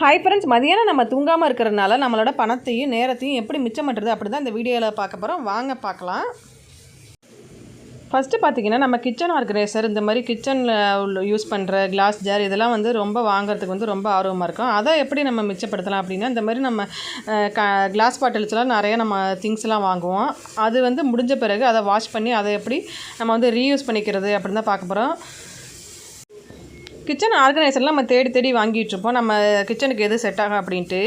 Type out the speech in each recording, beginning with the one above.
Hi friends மதியானம் நம்ம தூங்காமல் இருக்கிறதுனால நம்மளோட பணத்தையும் நேரத்தையும் எப்படி மிச்சம் பண்ணுறது அப்படி தான் இந்த வீடியோவில் பார்க்க போகிறோம் வாங்க பார்க்கலாம். ஃபஸ்ட்டு பார்த்தீங்கன்னா நம்ம கிச்சன் ஆர்கனைசர் இந்த மாதிரி கிச்சனில் உள்ள யூஸ் பண்ணுற கிளாஸ் ஜார் இதெல்லாம் வந்து ரொம்ப வாங்குறதுக்கு வந்து ரொம்ப ஆர்வமாக இருக்கும். அதை எப்படி நம்ம மிச்சப்படுத்தலாம் அப்படின்னா இந்த மாதிரி நம்ம க கிளாஸ் பாட்டில்ஸ்லாம் நிறைய நம்ம திங்ஸ்லாம் வாங்குவோம். அது வந்து முடிஞ்ச பிறகு அதை வாஷ் பண்ணி அதை எப்படி நம்ம வந்து ரீயூஸ் பண்ணிக்கிறது அப்படின்னு தான் பார்க்க போகிறோம் கிச்சன் ஆர்கனைசர்லாம் நம்ம தேடி தேடி வாங்கிட்டு இருப்போம் நம்ம கிச்சனுக்கு எது செட் ஆகும் அப்படின்ட்டு.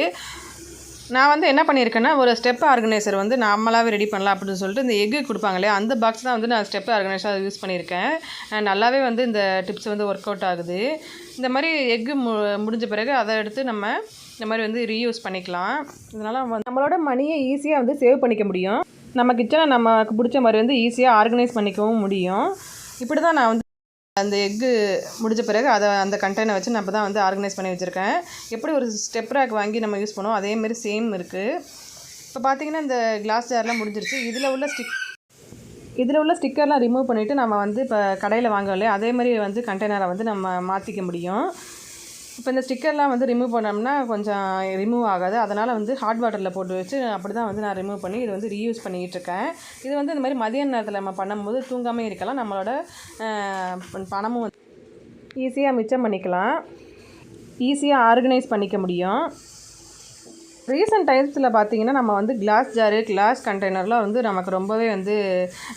நான் வந்து என்ன பண்ணியிருக்கேன்னா ஒரு ஸ்டெப் ஆர்கனைசர் வந்து நம்மளாவே ரெடி பண்ணலாம் அப்படின்னு சொல்லிட்டு இந்த எக்கு கொடுப்பாங்களே அந்த பாக்ஸ் தான் வந்து நான் ஸ்டெப் ஆர்கனைசர் யூஸ் பண்ணியிருக்கேன். நல்லாவே வந்து இந்த டிப்ஸ் வந்து ஒர்க் அவுட் ஆகுது. இந்த மாதிரி எக்கு மு முடிஞ்ச பிறகு அதை எடுத்து நம்ம இந்த மாதிரி வந்து ரீயூஸ் பண்ணிக்கலாம். இதனால் நம்மளோட மணியை ஈஸியாக வந்து சேவ் பண்ணிக்க முடியும். நம்ம கிச்சனை நமக்கு பிடிச்ச மாதிரி வந்து ஈஸியாக ஆர்கனைஸ் பண்ணிக்கவும் முடியும். இப்படி தான் நான் வந்து அந்த எக்கு முடிஞ்ச பிறகு அதை அந்த கண்டெய்னர் வச்சு நான் தான் வந்து ஆர்கனைஸ் பண்ணி வச்சுருக்கேன். எப்படி ஒரு ஸ்டெப் ரேக் வாங்கி நம்ம யூஸ் பண்ணுவோம் அதேமாரி சேம் இருக்குது இப்போ பார்த்தீங்கன்னா இந்த கிளாஸ் ஜார்லாம் முடிஞ்சிருச்சு. இதில் உள்ள ஸ்டிக் இதில் உள்ள ஸ்டிக்கர்லாம் ரிமூவ் பண்ணிவிட்டு நம்ம வந்து இப்போ கடையில் வாங்கலையே அதேமாதிரி வந்து கண்டெய்னரை வந்து நம்ம மாற்றிக்க முடியும். இப்போ இந்த ஸ்டிக்கர்லாம் வந்து ரிமூவ் பண்ணோம்னா கொஞ்சம் ரிமூவ் ஆகாது. அதனால் வந்து ஹாட் வாட்டரில் போட்டு வச்சு அப்படி தான் வந்து நான் ரிமூவ் பண்ணி இது வந்து ரீயூஸ் பண்ணிக்கிட்டு இருக்கேன். இது வந்து இந்த மாதிரி மதிய நேரத்தில் நம்ம பண்ணும்போது தூங்காமல் இருக்கலாம். நம்மளோட பணமும் வந்து ஈஸியாக மிச்சம் பண்ணிக்கலாம். ஈஸியாக ஆர்கனைஸ் பண்ணிக்க முடியும். ரீசெண்ட் டைம்ஸில் பார்த்தீங்கன்னா நம்ம வந்து கிளாஸ் ஜாரு கிளாஸ் கண்டெய்னர்லாம் வந்து நமக்கு ரொம்பவே வந்து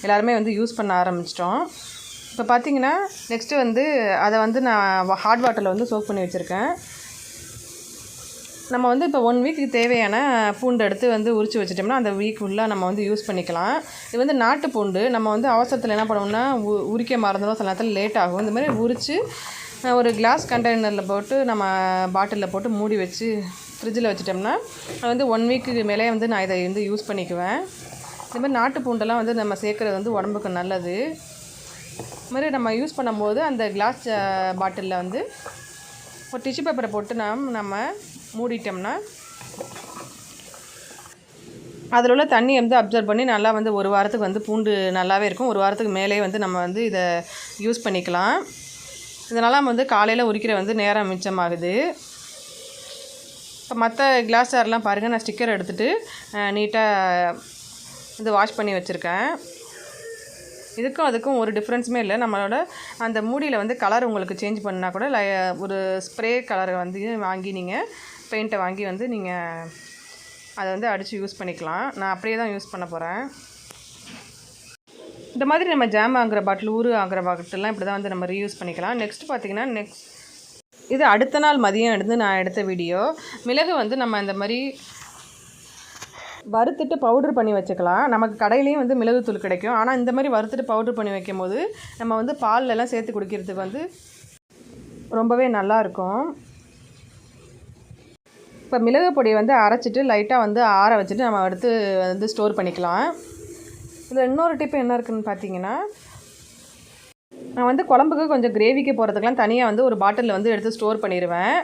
எல்லாருமே வந்து யூஸ் பண்ண ஆரம்பிச்சிட்டோம். இப்போ பார்த்தீங்கன்னா நெக்ஸ்ட்டு வந்து அதை வந்து நான் ஹாட் வாட்டரில் வந்து சோக் பண்ணி வச்சுருக்கேன். நம்ம வந்து இப்போ ஒன் வீக்கு தேவையான பூண்டு எடுத்து வந்து உரித்து வச்சிட்டோம்னா அந்த வீக் ஃபுல்லாக நம்ம வந்து யூஸ் பண்ணிக்கலாம். இது வந்து நாட்டு பூண்டு. நம்ம வந்து அவசரத்தில் என்ன பண்ணுவோம்னா உ உரிக்க மறந்துடும். சில நேரத்தில் லேட் ஆகும். இந்த மாதிரி உரித்து ஒரு கிளாஸ் கண்டெய்னரில் போட்டு நம்ம பாட்டிலில் போட்டு மூடி வச்சு ஃப்ரிட்ஜில் வச்சுட்டோம்னா அது வந்து ஒன் வீக்குக்கு மேலே வந்து நான் இதை வந்து யூஸ் பண்ணிக்குவேன். இந்த மாதிரி நாட்டு பூண்டெல்லாம் வந்து நம்ம சேர்க்குறது வந்து உடம்புக்கு நல்லது. இது மாதிரி நம்ம யூஸ் பண்ணும்போது அந்த கிளாஸ் பாட்டிலில் வந்து ஒரு டிஷ்யூ பேப்பரை போட்டு நாம் நம்ம மூடிட்டோம்னா அதில் உள்ள தண்ணி வந்து அப்சர்வ் பண்ணி நல்லா வந்து ஒரு வாரத்துக்கு வந்து பூண்டு நல்லாவே இருக்கும். ஒரு வாரத்துக்கு மேலே வந்து நம்ம வந்து இதை யூஸ் பண்ணிக்கலாம். இதனால் நம்ம வந்து காலையில் உரிக்கிற வந்து நேரம் மிச்சமாகுது. இப்போ மற்ற கிளாஸ் ஜார்லாம் பாருங்கள் நான் ஸ்டிக்கர் எடுத்துகிட்டு நீட்டாக இது வாஷ் பண்ணி வச்சுருக்கேன். இதுக்கும் அதுக்கும் ஒரு டிஃப்ரென்ஸுமே இல்லை. நம்மளோட அந்த மூடியில் வந்து கலர் உங்களுக்கு சேஞ்ச் பண்ணால் கூட லை ஒரு ஸ்ப்ரே கலரை வந்து வாங்கி நீங்கள் பெயிண்ட்டை வாங்கி வந்து நீங்கள் அதை வந்து அடித்து யூஸ் பண்ணிக்கலாம். நான் அப்படியே தான் யூஸ் பண்ண போகிறேன் இந்த மாதிரி நம்ம ஜாம் ஆகிற பாட்டில் ஊறு ஆகுற பாட்டிலாம் இப்படி தான் வந்து நம்ம ரீயூஸ் பண்ணிக்கலாம். நெக்ஸ்ட் பார்த்தீங்கன்னா நெக்ஸ்ட் இது அடுத்த நாள் மதியம் எடுத்து நான் எடுத்த வீடியோ மிளகு வந்து நம்ம இந்த மாதிரி வறுத்துட்டு பவுடர் பண்ணி வச்சுக்கலாம். நமக்கு கடையிலையும் வந்து மிளகுத்தூள் கிடைக்கும். ஆனால் இந்த மாதிரி வறுத்துட்டு பவுடர் பண்ணி வைக்கும் போது நம்ம வந்து பால்லெலாம் சேர்த்து குடிக்கிறதுக்கு வந்து ரொம்பவே நல்லா இருக்கும். இப்போ மிளகு பொடியை வந்து அரைச்சிட்டு லைட்டாக வந்து ஆற வச்சுட்டு நம்ம எடுத்து வந்து ஸ்டோர் பண்ணிக்கலாம். இதில் இன்னொரு டிப் என்ன இருக்குதுன்னு பார்த்தீங்கன்னா நான் வந்து குழம்புக்கு கொஞ்சம் கிரேவிக்கு போகிறதுக்கெலாம் தனியாக வந்து ஒரு பாட்டிலில் வந்து எடுத்து ஸ்டோர் பண்ணிடுவேன்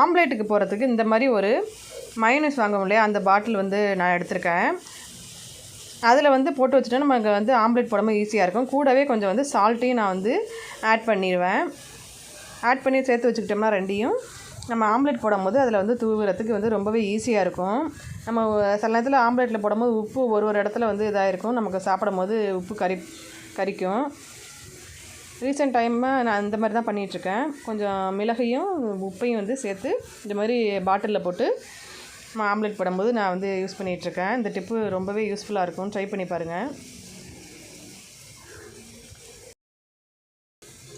ஆம்லேட்டுக்கு போகிறதுக்கு இந்த மாதிரி ஒரு மைனஸ் வாங்குவோம் இல்லையா? அந்த பாட்டில் வந்து நான் எடுத்திருக்கேன். அதில் வந்து போட்டு வச்சுட்டா நமக்கு வந்து ஆம்லேட் போடும்போது ஈஸியாக இருக்கும். கூடவே கொஞ்சம் வந்து சால்ட்டையும் நான் வந்து ஆட் பண்ணிடுவேன் ஆட் பண்ணி சேர்த்து வச்சுக்கிட்டோம்னா ரெண்டையும். நம்ம ஆம்லேட் போடும்போது அதில் வந்து தூவுறதுக்கு வந்து ரொம்பவே ஈஸியாக இருக்கும். நம்ம சில நேரத்தில் ஆம்லேட்டில் போடும்போது உப்பு ஒரு ஒரு இடத்துல வந்து இதாக இருக்கும் நமக்கு சாப்பிடும்போது உப்பு கறி கறிக்கும் ரீசெண்ட் டைமாக நான் இந்த மாதிரி தான் பண்ணிகிட்ருக்கேன் கொஞ்சம் மிளகையும் உப்பையும் வந்து சேர்த்து இந்த மாதிரி பாட்டிலில் போட்டு ஆம்லேட் போடும்போது நான் வந்து யூஸ் பண்ணிகிட்ருக்கேன். இந்த டிப்பு ரொம்பவே யூஸ்ஃபுல்லாக இருக்கும். ட்ரை பண்ணி பாருங்கள்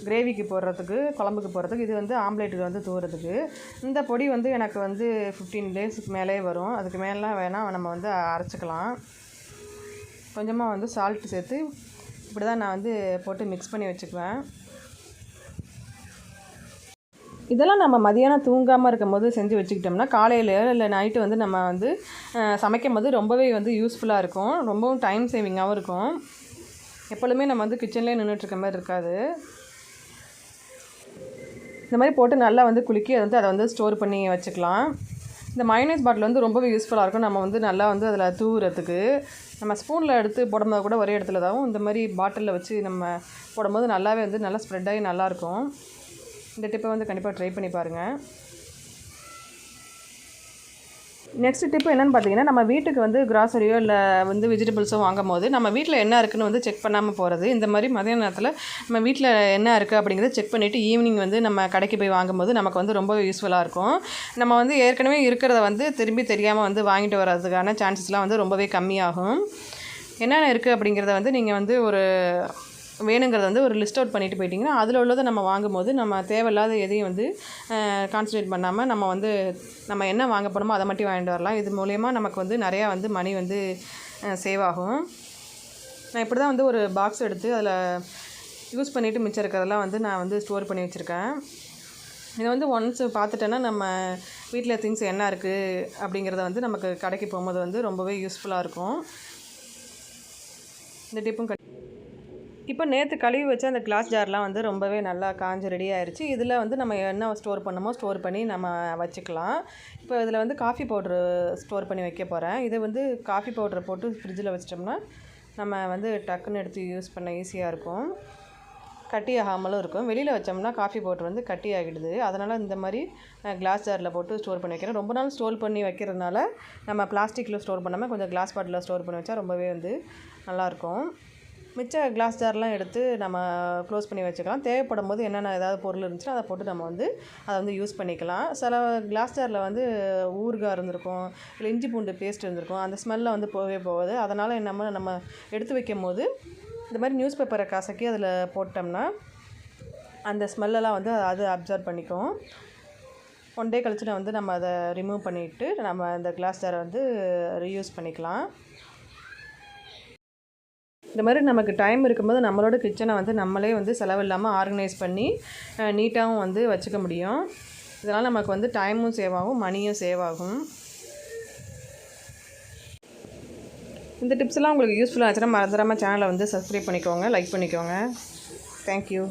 கிரேவிக்கு போடுறதுக்கு குழம்புக்கு போடுறதுக்கு இது வந்து ஆம்லேட்டுக்கு வந்து தூவுறதுக்கு. இந்த பொடி வந்து எனக்கு வந்து ஃபிஃப்டீன் டேஸுக்கு மேலே வரும். அதுக்கு மேலாம் வேணால் நம்ம வந்து அரைச்சிக்கலாம். கொஞ்சமாக வந்து சால்ட் சேர்த்து இப்படி தான் நான் வந்து போட்டு மிக்ஸ் பண்ணி வச்சுக்குவேன். இதெல்லாம் நம்ம மதியானம் தூங்காமல் இருக்கும்போது செஞ்சு வச்சுக்கிட்டோம்னா காலையில் இல்லை நைட்டு வந்து நம்ம வந்து சமைக்கும் போது ரொம்பவே வந்து யூஸ்ஃபுல்லாக இருக்கும். ரொம்பவும் டைம் சேவிங்காகவும் இருக்கும். எப்பொழுதுமே நம்ம வந்து கிச்சன்லேயே நின்றுட்டுருக்க மாதிரி இருக்காது. இந்த மாதிரி போட்டு நல்லா வந்து குலுக்கி அதை வந்து அதை வந்து ஸ்டோர் பண்ணி வச்சுக்கலாம். இந்த மயனைஸ் பாட்டில் வந்து ரொம்பவே யூஸ்ஃபுல்லாக இருக்கும். நம்ம வந்து நல்லா வந்து அதில் தூவுறதுக்கு. நம்ம ஸ்பூனில் எடுத்து போடும்போது கூட ஒரே இடத்துல தான் இந்த மாதிரி பாட்டிலில் வச்சு நம்ம போடும்போது நல்லாவே வந்து நல்லா ஸ்ப்ரெட் ஆகி நல்லாயிருக்கும் இந்த டிப்பை வந்து கண்டிப்பாக ட்ரை பண்ணி பாருங்கள் நெக்ஸ்ட் டிப் என்னென்னு பார்த்தீங்கன்னா நம்ம வீட்டுக்கு வந்து கிராசரியோ இல்லை வந்து வெஜிடபிள்ஸோ வாங்கும் போது நம்ம வீட்டில் என்ன இருக்குன்னு வந்து செக் பண்ணாமல் போகிறது இந்த மாதிரி மதிய நேரத்தில் நம்ம வீட்டில் என்ன இருக்குது அப்படிங்கிறத செக் பண்ணிவிட்டு ஈவினிங் வந்து நம்ம கடைக்கு போய் வாங்கும்போது நமக்கு வந்து ரொம்ப யூஸ்ஃபுல்லாக இருக்கும். நம்ம வந்து ஏற்கனவே இருக்கிறத வந்து திரும்பி தெரியாமல் வந்து வாங்கிட்டு வர்றதுக்கான சான்சஸ்லாம் வந்து ரொம்பவே கம்மியாகும். என்னென்ன இருக்குது அப்படிங்கிறத வந்து நீங்கள் வந்து ஒரு வேணுங்கிறத வந்து ஒரு லிஸ்ட் அவுட் பண்ணிட்டு போயிட்டிங்கன்னா அதில் உள்ளதை நம்ம வாங்கும்போது நம்ம தேவையில்லாத எதையும் வந்து கான்சன்ட்ரேட் பண்ணாமல் நம்ம வந்து நம்ம என்ன வாங்க போகிறோமோ அதை மட்டும் வாங்கிட்டு வரலாம். இது மூலயமா நமக்கு வந்து நிறையா வந்து மணி வந்து சேவ் ஆகும். நான் இப்படி தான் வந்து ஒரு பாக்ஸ் எடுத்து அதில் யூஸ் பண்ணிவிட்டு மிச்சம் இருக்கிறதெல்லாம் வந்து நான் வந்து ஸ்டோர் பண்ணி வச்சுருக்கேன். இதை வந்து ஒன்ஸ் பார்த்துட்டேன்னா நம்ம வீட்டில் திங்ஸ் என்ன இருக்குது அப்படிங்கிறத வந்து நமக்கு கடைக்கு போகும்போது வந்து ரொம்பவே யூஸ்ஃபுல்லாக இருக்கும். இந்த டிப்பும் கட் இப்போ நேற்று கழுவி வச்ச அந்த கிளாஸ் ஜார்லாம் வந்து ரொம்பவே நல்லா காஞ்சு ரெடி ஆயிடுச்சு இதில் வந்து நம்ம என்ன ஸ்டோர் பண்ணமோ ஸ்டோர் பண்ணி நம்ம வச்சுக்கலாம். இப்போ இதில் வந்து காஃபி பவுட்ரு ஸ்டோர் பண்ணி வைக்க போகிறேன் இதை வந்து காஃபி பவுட்ரு போட்டு ஃப்ரிட்ஜில் வச்சிட்டோம்னா நம்ம வந்து டக்குன்னு எடுத்து யூஸ் பண்ண ஈஸியாக இருக்கும். கட்டி ஆகாமலும் இருக்கும். வெளியில் வச்சோம்னா காஃபி பவுட்ரு வந்து கட்டி ஆகிடுது. அதனால் இந்த மாதிரி கிளாஸ் ஜாரில் போட்டு ஸ்டோர் பண்ணி வைக்கிறேன். ரொம்ப நாள் ஸ்டோர் பண்ணி வைக்கிறதுனால நம்ம பிளாஸ்டிக்கில் ஸ்டோர் பண்ணாமல் கொஞ்சம் கிளாஸ் பாட்டிலில் ஸ்டோர் பண்ணி வச்சா ரொம்பவே வந்து நல்லாயிருக்கும் மிச்ச கிளாஸ் ஜார்லாம் எடுத்து நம்ம க்ளோஸ் பண்ணி வச்சுக்கலாம். தேவைப்படும் போது என்னென்ன ஏதாவது பொருள் இருந்துச்சுன்னா அதை போட்டு நம்ம வந்து அதை வந்து யூஸ் பண்ணிக்கலாம். சில கிளாஸ் ஜாரில் வந்து ஊறுகாய் இருந்திருக்கும் இல்லை இஞ்சி பூண்டு பேஸ்ட் இருந்திருக்கும் அந்த ஸ்மெல்லில் வந்து போகவே போகுது. அதனால் நம்ம நம்ம எடுத்து வைக்கும் போது இந்த மாதிரி நியூஸ் பேப்பரை கசக்கி அதில் போட்டோம்னா அந்த ஸ்மெல்லெல்லாம் வந்து அது அப்சர்வ் பண்ணிக்கும். ஒன் டே கழிச்சு வந்து நம்ம அதை ரிமூவ் பண்ணிவிட்டு நம்ம அந்த கிளாஸ் ஜாரை வந்து ரீயூஸ் பண்ணிக்கலாம். இந்த மாதிரி நமக்கு டைம் இருக்கும்போது நம்மளோட கிச்சனை வந்து நம்மளே வந்து செலவில்லாமல் ஆர்கனைஸ் பண்ணி நீட்டாகவும் வந்து வச்சுக்க முடியும். இதனால் நமக்கு வந்து டைமும் சேவ் ஆகும் மணியும் சேவ் ஆகும். இந்த டிப்ஸ் எல்லாம் உங்களுக்கு யூஸ்ஃபுல்லாக ஆச்சுன்னா மறந்துடாமல் சேனலை வந்து சப்ஸ்கிரைப் பண்ணிக்கோங்க லைக் பண்ணிக்கோங்க. தேங்க்யூ